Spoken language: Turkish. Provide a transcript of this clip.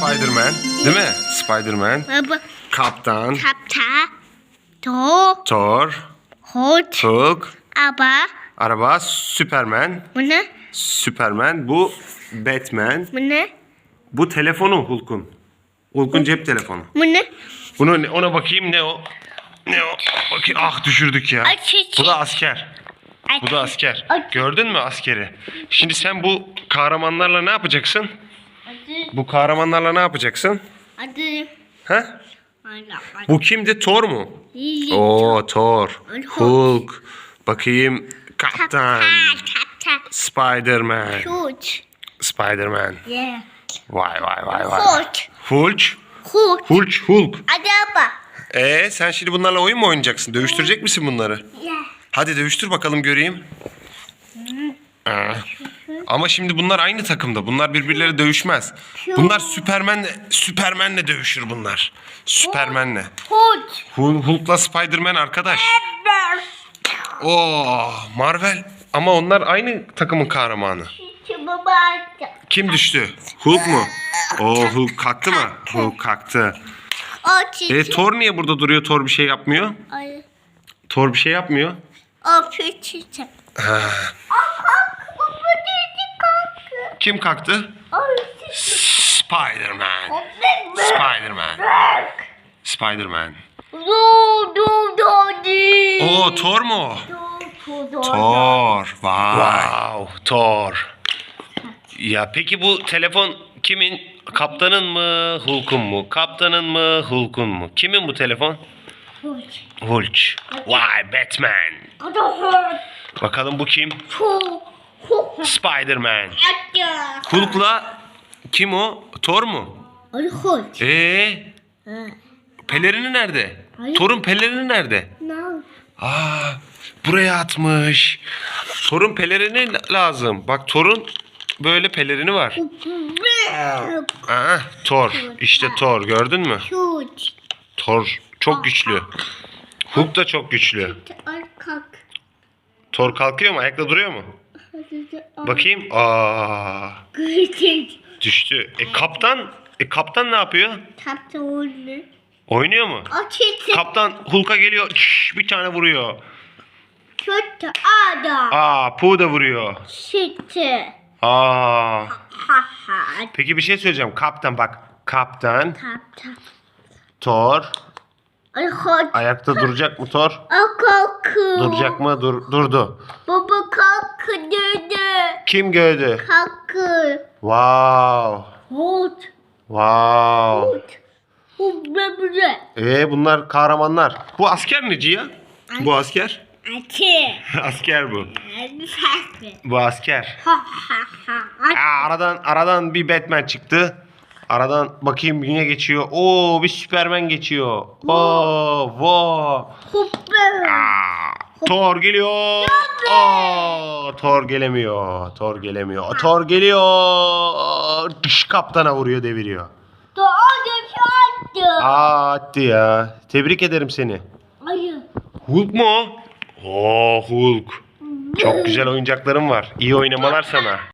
Spider-Man. Değil mi? Spider-Man. Baba. Kaptan. Kapta. To. Thor. Hot. Hulk. Aba. Araba. Superman. Bu ne? Superman. Bu Batman. Bu ne? Bu telefonu Hulk'un. Hulk'un cep telefonu. Bu ne? Bunu ona bakayım ne o? Ne o? Bakayım ah düşürdük ya. Bu da asker. Bu da asker. Gördün mü askeri? Şimdi sen bu kahramanlarla ne yapacaksın? Bu kahramanlarla ne yapacaksın? Hadi. Ha? Bu kimdi? Thor mu? Oo Thor. Hulk. Hulk. Bakayım. Kaptan. Kapta. Spider-Man. Hot. Spider-Man. Yeah. Vay vay vay vay. Hulk. Hot. Hulk. Hulk. Hadi aba. Ee sen şimdi bunlarla oyun mu oynayacaksın? Dövüştürecek misin bunları? Yeah. Hadi dövüştür bakalım göreyim. Aa. Ama şimdi bunlar aynı takımda. Bunlar birbirleriyle dövüşmez. Bunlar Süpermen'le Süpermen'le dövüşür bunlar. Süpermen'le. Hot. Hul- Hulk'la Spider-Man arkadaş. Oo, Marvel. Ama onlar aynı takımın kahramanı. Baba. Kim düştü? Hulk mu? Oo Hulk kalktı mı? Hulk kalktı. O çiçek. E Thor niye burada duruyor? Thor bir şey yapmıyor. Ay. Thor bir şey yapmıyor. O çiçek. Ha. Kim kalktı? Spider-Man. Spider-Man. Spider-Man. Oo Thor mu? o? Thor. Wow. Thor. Ya peki bu telefon kimin? Kaptanın mı? Hulk'un mu? Kaptanın mı? Hulk'un mu? Kimin bu telefon? Hulk. Vay Batman. Bakalım bu kim? Hot. Spider-Man. Hulk'la kim o? Thor mu? Hadi hot. Ee, pelerini nerede? Thor'un pelerini nerede? No. Aa, buraya atmış. Thor'un pelerini lazım. Bak Thor'un böyle pelerini var. Aa, Thor. İşte Thor gördün mü? Hot. Thor çok güçlü. Hulk da çok güçlü. Kalk. Thor kalkıyor mu? Ayakta duruyor mu? Bakayım. Aa, düştü. E kaptan? E kaptan ne yapıyor? Tapta onu. Oynuyor mu? Çiçek. Kaptan Hulk'a geliyor. şş, bir tane vuruyor. Kötü adam. Aa, Pooh da vuruyor. Çiçek. Aa. Peki bir şey söyleyeceğim. Kaptan bak. Kaptan, tap. Thor. Ay hot. Ayakta duracak mı Thor? Kalkıyor. Duracak mı? Dur, durdu. Baba kalk dedi. Kim gördü? Kalkıyor. Wow. Hot. Wow. Hot. Hot bebe. Ee bunlar kahramanlar. Bu asker neci ya? Bu asker. Açı. asker bu. Bu asker. Ha ha ha. Aa, aradan aradan bir Batman çıktı. Aradan bakayım yine geçiyor. Oo bir Superman geçiyor. Oo. Aa, Thor geliyor. Aa, Thor gelemiyor. Thor gelemiyor. Thor geliyor. Dış kaptana vuruyor, deviriyor. Aa attı ya. Tebrik ederim seni. Hayır. Hulk mu o? Oo Hulk. Çok güzel oyuncaklarım var. İyi oynamalar sana.